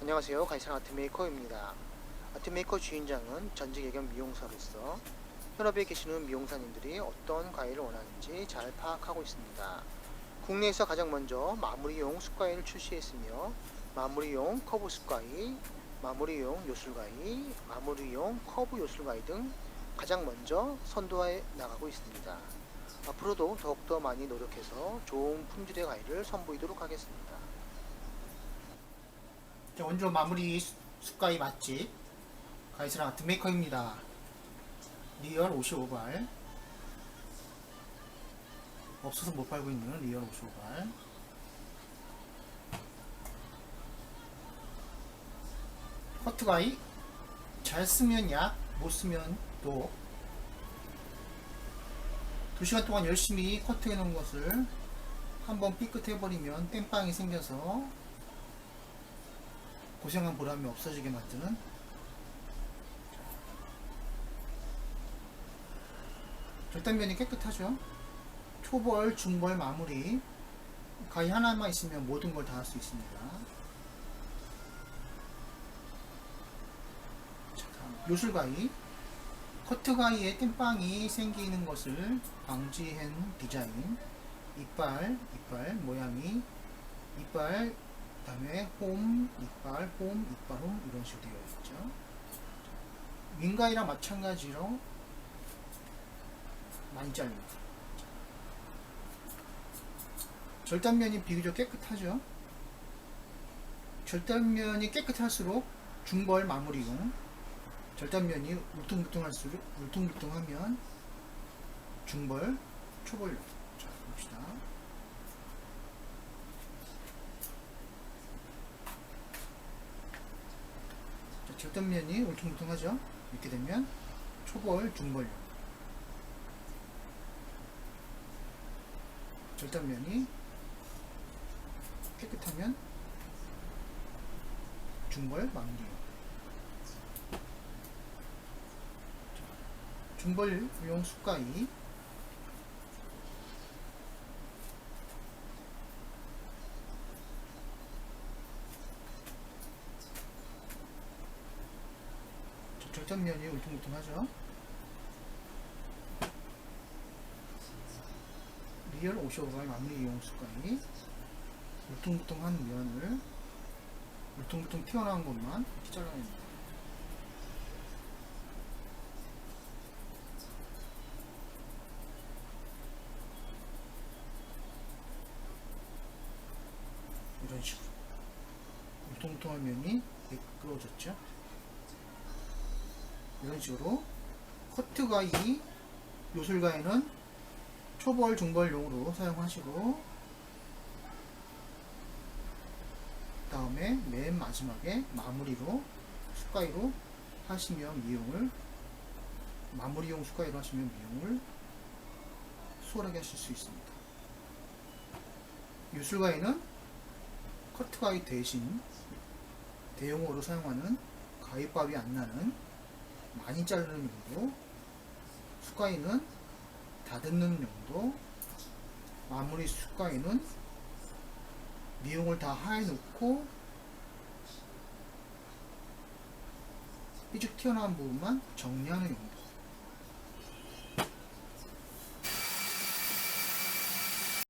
안녕하세요. 가이상 아트메이커입니다. 아트메이커 주인장은 전직 예견 미용사로서 현업에 계시는 미용사님들이 어떤 과일을 원하는지 잘 파악하고 있습니다. 국내에서 가장 먼저 마무리용 숯과일을 출시했으며 마무리용 커브 숯과일, 마무리용 요술과일, 마무리용 커브 요술과일 등 가장 먼저 선도해 나가고 있습니다. 앞으로도 더욱더 많이 노력해서 좋은 품질의 과일을 선보이도록 하겠습니다. 자, 원조 마무리 수- 숯가위 맛집 가이스랑 아트메이커입니다. 리얼 55발. 없어서 못 팔고 있는 리얼 55발. 커트가위 잘 쓰면 약, 못 쓰면 독. 2시간 동안 열심히 커트해 놓은 것을 한번 삐끗해버리면 땜빵이 생겨서 고생한 보람이 없어지게 만드는? 절단면이 깨끗하죠? 초벌, 중벌, 마무리. 가위 하나만 있으면 모든 걸 다 할 수 있습니다. 요술가위. 커트가위에 땜빵이 생기는 것을 방지한 디자인. 이빨, 이빨 모양이. 이빨 그 다음에 홈, 이빨, 홈, 이빨, 홈 이런 식으로 되어 있죠. 민가이랑 마찬가지로 많이 잘립니다. 절단면이 비교적 깨끗하죠. 절단면이 깨끗할수록 중벌 마무리용 절단면이 울퉁불퉁할수록 울퉁불퉁하면 중벌 초벌용 자 봅시다. 자, 절단면이 울퉁불퉁하죠. 이렇게 되면 초벌, 중벌용. 절단면이 깨끗하면 중벌. 자, 중벌용 숟가위 저 절단면이 울퉁불퉁하죠. 리얼 55발 마무리 이용 숟가위 울퉁불퉁한 면을 울퉁불퉁 튀어나온 것만 이렇게 잘라냅니다. 이런 식으로 울퉁불퉁한 면이 미끄러졌죠. 이런 식으로 커트가위, 요술가위는 초벌, 중벌용으로 사용하시고 다음에 맨 마지막에 마무리로 숟가위로 하시면 미용을 마무리용 숟가위로 하시면 미용을 수월하게 하실 수 있습니다. 요술가위는 커트가위 대신 대용으로 사용하는 가위밥이 안 나는 많이 자르는 용도, 숟가위는 다듬는 용도, 마무리 숟가위는 미용을 다 해놓고 삐죽 튀어나온 부분만 정리하는 용도.